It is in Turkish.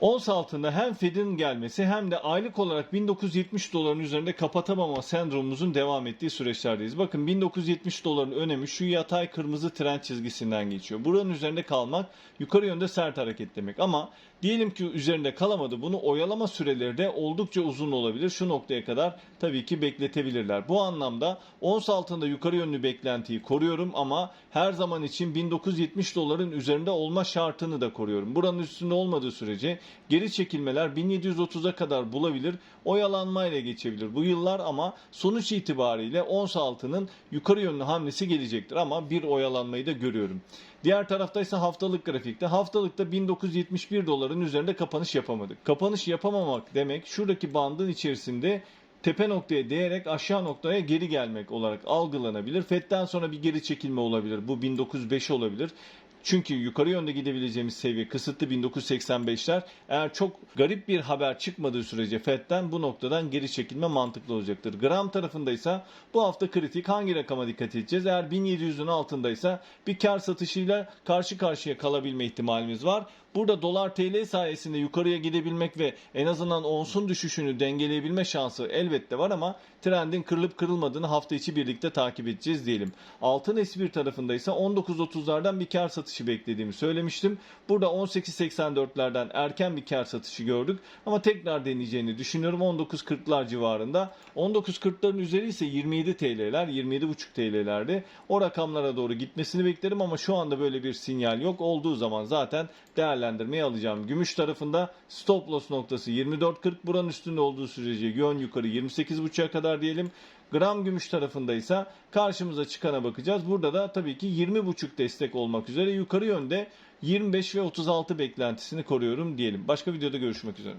Ons altında hem Fed'in gelmesi hem de aylık olarak 1970 doların üzerinde kapatamama sendromumuzun devam ettiği süreçlerdeyiz. Bakın 1970 doların önemi şu yatay kırmızı trend çizgisinden geçiyor. Buranın üzerinde kalmak yukarı yönde sert hareket demek ama diyelim ki üzerinde kalamadı bunu oyalama süreleri de oldukça uzun olabilir. Şu noktaya kadar tabii ki bekletebilirler. Bu anlamda ons altında yukarı yönlü beklentiyi koruyorum ama her zaman için 1970 doların üzerinde olma şartını da koruyorum. Buranın üstünde olmadığı sürece geri çekilmeler 1730'a kadar bulabilir. Oyalanmayla geçebilir bu yıllar ama sonuç itibariyle ons altının yukarı yönlü hamlesi gelecektir ama bir oyalanmayı da görüyorum. Diğer tarafta ise haftalık grafikte. Haftalıkta 1971 doların üzerinde kapanış yapamadık. Kapanış yapamamak demek şuradaki bandın içerisinde tepe noktaya değerek aşağı noktaya geri gelmek olarak algılanabilir. FED'den sonra bir geri çekilme olabilir. Bu 1905 olabilir. Çünkü yukarı yönde gidebileceğimiz seviye kısıtlı 1985'ler. Eğer çok garip bir haber çıkmadığı sürece FED'den bu noktadan geri çekilme mantıklı olacaktır. Gram tarafındaysa bu hafta kritik hangi rakama dikkat edeceğiz? Eğer 1700'ün altındaysa bir kar satışıyla karşı karşıya kalabilme ihtimalimiz var. Burada dolar TL sayesinde yukarıya gidebilmek ve en azından onsun düşüşünü dengeleyebilme şansı elbette var ama trendin kırılıp kırılmadığını hafta içi birlikte takip edeceğiz diyelim. Altın S1 tarafında ise 19.30'lardan bir kar satışı beklediğimi söylemiştim. Burada 18.84'lerden erken bir kar satışı gördük ama tekrar deneyeceğini düşünüyorum 19.40'lar civarında. 19.40'ların üzeri ise 27 TL'ler, 27.5 TL'lerde. O rakamlara doğru gitmesini beklerim ama şu anda böyle bir sinyal yok. Olduğu zaman zaten değerlendirmeye alacağım. Gümüş tarafında stop loss noktası 24.40 buranın üstünde olduğu sürece yön yukarı 28.5'a kadar diyelim. Gram gümüş tarafında ise karşımıza çıkana bakacağız. Burada da tabii ki 20.5 destek olmak üzere yukarı yönde 25 ve 36 beklentisini koruyorum diyelim. Başka videoda görüşmek üzere.